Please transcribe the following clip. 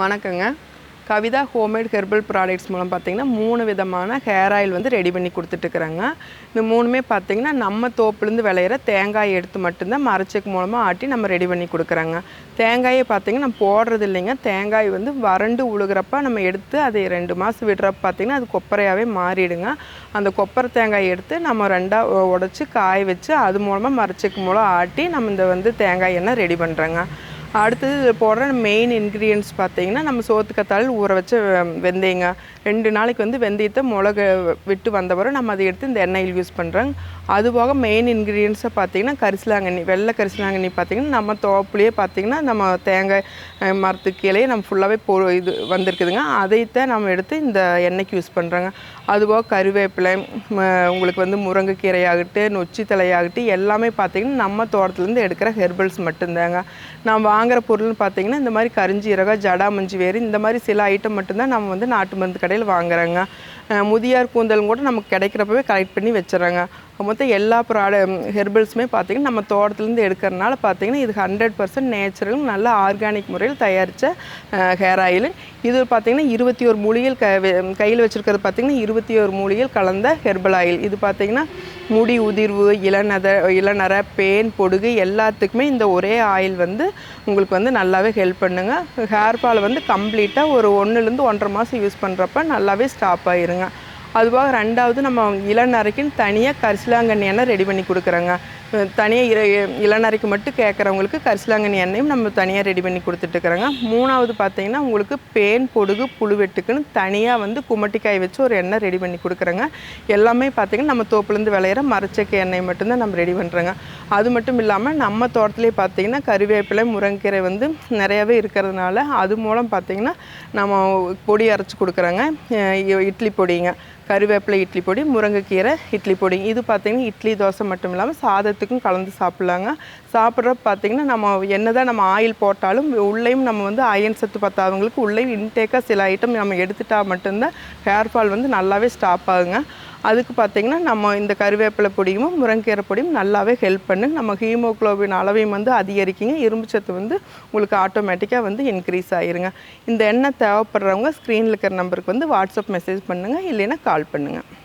வணக்கங்க. Kavitha homemade herbal products மூலம் பார்த்தீங்கன்னா மூணு விதமான ஹேர் ஆயில் வந்து ரெடி பண்ணி கொடுத்துட்ருக்குறாங்க இந்த மூணுமே பார்த்தீங்கன்னா நம்ம தோப்புலேருந்து விளையிற தேங்காய் எடுத்து மட்டும்தான் மரச்சக்கு மூலமாக ஆட்டி நம்ம ரெடி பண்ணி கொடுக்குறாங்க. தேங்காயை பார்த்தீங்கன்னா நம்ம போடுறது இல்லைங்க தேங்காய் வந்து வறண்டு உழுகிறப்ப நம்ம எடுத்து அதை ரெண்டு மாதம் விடுறப்ப பார்த்தீங்கன்னா அது கொப்பரையாகவே மாறிடுங்க. அந்த கொப்பரை தேங்காய் எடுத்து நம்ம ரெண்டாக உடச்சி காய வச்சு அது மூலமாக மரச்சக்கு மூலம் ஆட்டி நம்ம இந்த வந்து தேங்காய் எண்ணெய் ரெடி பண்ணுறோங்க அடுத்தது போடுற மெயின் இன்க்ரீடியன்ஸ் பார்த்தீங்கன்னா நம்ம சோத்துக்கத்தாழ் ஊற வச்ச வெ- வெந்தயங்க. ரெண்டு நாளைக்கு வந்து வெந்தயத்தை மிளகு விட்டு வந்த நம்ம அதை எடுத்து இந்த எண்ணெயில் யூஸ் பண்ணுறோங்க அது போக மெயின் இன்க்ரீடியன்ஸை பார்த்தீங்கன்னா கரிசலாங்கண்ணி வெள்ளை கரிசலாங்கண்ணி பார்த்தீங்கன்னா நம்ம தோப்புலேயே பார்த்தீங்கன்னா நம்ம தேங்காய் மரத்து மரத்துக்கு கீழே நம்ம ஃபுல்லாகவே போ இது வந்திருக்குதுங்க. அதைத்தான் நம்ம எடுத்து இந்த எண்ணெய்க்கு யூஸ் பண்ணுறோங்க அதுபோக கருவேப்பிலை உங்களுக்கு வந்து முருங்கைக்கீரையாகட்டும் நொச்சி தலையாகட்டும் எல்லாமே பார்த்தீங்கன்னா நம்ம தோட்டத்துலேருந்து எடுக்கிற ஹெர்பல்ஸ் மட்டும்தாங்க. நான் வாங்குற பொருள்னு பார்த்தீங்கன்னா இந்த மாதிரி கரிஞ்சீரகம் ஜடாமஞ்சி வேறு இந்த மாதிரி சில ஐட்டம் மட்டும்தான் நம்ம வந்து நாட்டு மருந்து கடையில் வாங்குறோங்க. முதியார் கூந்தலும் கூட நமக்கு கிடைக்கிறப்பவே கலெக்ட் பண்ணி வச்சுறாங்க மொத்தம் எல்லா ப்ராட ஹெர்பல்ஸுமே பார்த்திங்கன்னா நம்ம தோட்டத்துலேருந்து எடுக்கிறனால பார்த்தீங்கன்னா இது ஹண்ட்ரட் பர்சன்ட் நேச்சுரலும் நல்ல ஆர்கானிக் முறையில் தயாரித்த ஹேர் ஆயில் இது பார்த்திங்கன்னா இருபத்தி ஒரு மூலிகைகள் க கையில் வச்சுருக்கிறது பார்த்தீங்கன்னா இருபத்தி ஒரு மூலிகைகள் கலந்த ஹெர்பல் ஆயில் இது பார்த்திங்கன்னா முடி உதிர்வு இளநத இளநர பேன் பொடுகு எல்லாத்துக்குமே இந்த ஒரே ஆயில் வந்து உங்களுக்கு வந்து நல்லாவே ஹெல்ப் பண்ணுங்க. ஹேர் ஃபால் வந்து கம்ப்ளீட்டாக ஒரு ஒன்றுலேருந்து ஒன்றரை மாதம் யூஸ் பண்ணுறப்ப நல்லாவே ஸ்டாப் ஆயிருங்க. அதுபோக ரெண்டாவது நம்ம இளநரைக்குன்னு தனியாக கரிசலாங்கண்ணி எண்ணெய் ரெடி பண்ணி கொடுக்குறோங்க. தனியாக இர இளநரைக்கு மட்டும் கேட்குறவங்களுக்கு கரிசலாங்கண்ணி எண்ணெயும் நம்ம தனியாக ரெடி பண்ணி கொடுத்துட்ருக்குறோங்க மூணாவது பார்த்தீங்கன்னா உங்களுக்கு பேன் பொடுகு புழுவெட்டுக்குன்னு தனியாக வந்து குமட்டிக்காய் வச்சு ஒரு எண்ணெய் ரெடி பண்ணி கொடுக்குறோங்க. எல்லாமே பார்த்திங்கன்னா நம்ம தோப்புலேருந்து விளையிற மரச்சக்கை எண்ணெய் மட்டும்தான் நம்ம ரெடி பண்ணுறோங்க அது மட்டும் இல்லாமல் நம்ம தோட்டத்திலே பார்த்தீங்கன்னா கருவேப்பிலை முருங்கைக்கீரை வந்து நிறையாவே இருக்கிறதுனால அது மூலம் பார்த்தீங்கன்னா நம்ம பொடி அரைச்சி கொடுக்குறோங்க. இ- இட்லி பொடிங்க. கருவேப்பிலை இட்லி பொடி முருங்கைக்கீரை இட்லி பொடி. இது பார்த்திங்கன்னா இட்லி தோசை மட்டும் இல்லாமல் சாதத்துக்கும் கலந்து சாப்பிட்லாங்க. சாப்பிட்றப்ப பார்த்தீங்கன்னா நம்ம என்ன தான் நம்ம ஆயில் போட்டாலும் உள்ளேயும் நம்ம வந்து அயன் சத்து பத்தாதவங்களுக்கு உள்ளேயும் இன்டேக்காக சில ஐட்டம் நம்ம எடுத்துட்டா மட்டும்தான் ஹேர் ஃபால் வந்து நல்லாவே ஸ்டாப் ஆகுங்க. அதுக்கு பார்த்தீங்கன்னா நம்ம இந்த கருவேப்பிலை பொடியும் முருங்கீரை பொடியும் நல்லாவே ஹெல்ப் பண்ணு. நம்ம ஹீமோகுளோபின் அளவையும் வந்து அதிகரிக்குங்க. இரும்பு சத்து வந்து உங்களுக்கு ஆட்டோமேட்டிக்காக வந்து இன்க்ரீஸ் ஆயிருங்க. இந்த எண்ணெய் தேவைப்படுறவங்க ஸ்க்ரீனில் இருக்கிற நம்பருக்கு வந்து வாட்ஸ்அப் மெசேஜ் பண்ணுங்கள் இல்லைன்னா கால் பண்ணுங்கள்